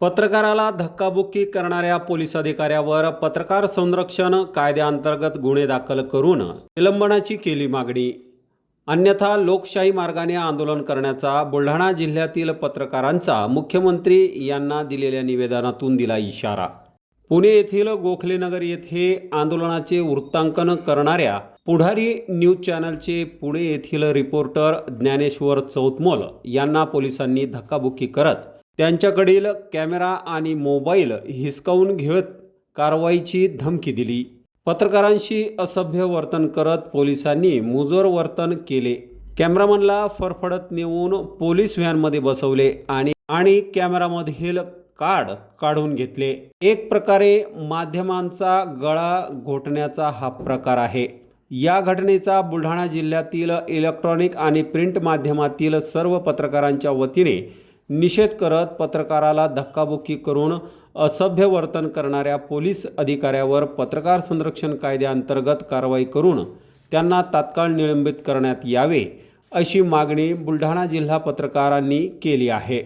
पत्रकाराला धक्काबुक्की करणाऱ्या पोलीस अधिकाऱ्यावर पत्रकार संरक्षण कायद्याअंतर्गत गुन्हे दाखल करून निलंबनाची केली मागणी. अन्यथा लोकशाही मार्गाने आंदोलन करण्याचा बुलढाणा जिल्ह्यातील पत्रकारांचा मुख्यमंत्री यांना दिलेल्या निवेदनातून दिला इशारा. पुणे येथील गोखलेनगर येथे आंदोलनाचे वृत्तांकन करणाऱ्या पुढारी न्यूज चॅनलचे पुणे येथील रिपोर्टर ज्ञानेश्वर चौतमोल यांना पोलिसांनी धक्काबुक्की करत त्यांच्याकडील कॅमेरा आणि मोबाईल हिसकावून घेत कारवाईची धमकी दिली. पत्रकारांशी असभ्य वर्तन करत पोलिसांनी मुजोर वर्तन केले. कॅमेरामनला फरफडत नेऊन पोलीस व्हॅनमध्ये बसवले आणि आणि कॅमेरामधील कार्ड काढून घेतले. एक प्रकारे माध्यमांचा गळा घोटण्याचा हा प्रकार आहे. या घटनेचा बुलढाणा जिल्ह्यातील इलेक्ट्रॉनिक आणि प्रिंट माध्यमातील सर्व पत्रकारांच्या वतीने निषेध करत पत्रकाराला धक्काबुक्की करून असभ्य वर्तन करणाऱ्या पोलीस अधिकाऱ्यावर पत्रकार संरक्षण कायद्याअंतर्गत कारवाई करून त्यांना तात्काळ निलंबित करण्यात यावे अशी मागणी बुलढाणा जिल्हा पत्रकारांनी केली आहे.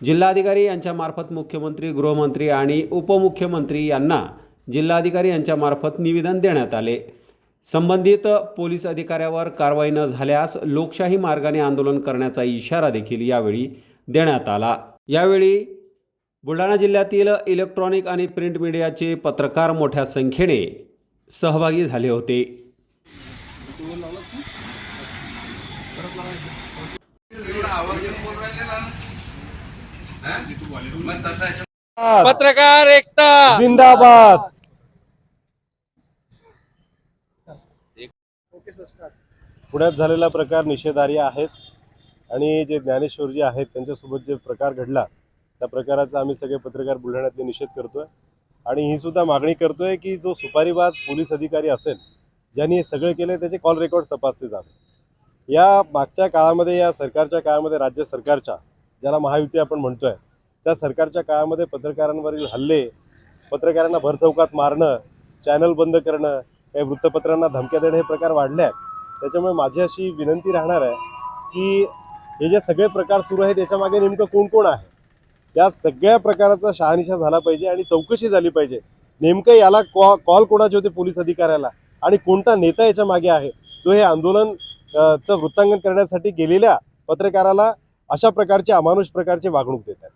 जिल्हाधिकारी यांच्यामार्फत मुख्यमंत्री गृहमंत्री आणि उपमुख्यमंत्री यांना जिल्हाधिकारी यांच्यामार्फत निवेदन देण्यात आले. संबंधित पोलीस अधिकाऱ्यावर कारवाई न झाल्यास लोकशाही मार्गाने आंदोलन करण्याचा इशारा देखील यावेळी देण्यात आला. यावेळी बुलढाणा जिल्ह्यातील इलेक्ट्रॉनिक आणि प्रिंट मीडियाचे पत्रकार मोठ्या संख्येने सहभागी झाले होते. पत्रकार एकता. जिंदाबाद. पुण्यात झालेला प्रकार निषेधार्ह आहेच. आणि जे ज्ञानेश्वरजी आहेत त्यांच्यासोबत जे प्रकार घडला त्या प्रकाराचा आम्ही सगळे पत्रकार बुलढाण्यातले निषेध करतोय. आणि ही सुद्धा मागणी करतोय की जो सुपारीबाज पोलीस अधिकारी असेल ज्यांनी हे सगळे केले त्याचे कॉल रेकॉर्ड तपासले जावे. या मागच्या काळामध्ये या सरकारच्या काळामध्ये राज्य सरकारच्या ज्याला महायुती आपण म्हणतोय त्या सरकारच्या काळामध्ये पत्रकारांवरील हल्ले पत्रकारांना भरचौकात मारणं चॅनल बंद करणं काही वृत्तपत्रांना धमक्या देणं हे प्रकार वाढले आहेत. त्याच्यामुळे माझी अशी विनंती राहणार आहे की हे जे सगळे प्रकार सुरू आहेत त्याच्यामागे नेमकं कोण कोण आहे? या सगळ्या प्रकाराचा शहानिशा झाला पाहिजे आणि चौकशी झाली पाहिजे. नेमकं याला कॉ कॉल कोणाचे होते पोलीस अधिकाऱ्याला? आणि कोणता नेता याच्या मागे आहे? तो हे आंदोलन चं वृत्तांकन करण्यासाठी गेलेल्या पत्रकाराला अशा प्रकारचे अमानुष प्रकारची वागणूक देत आहे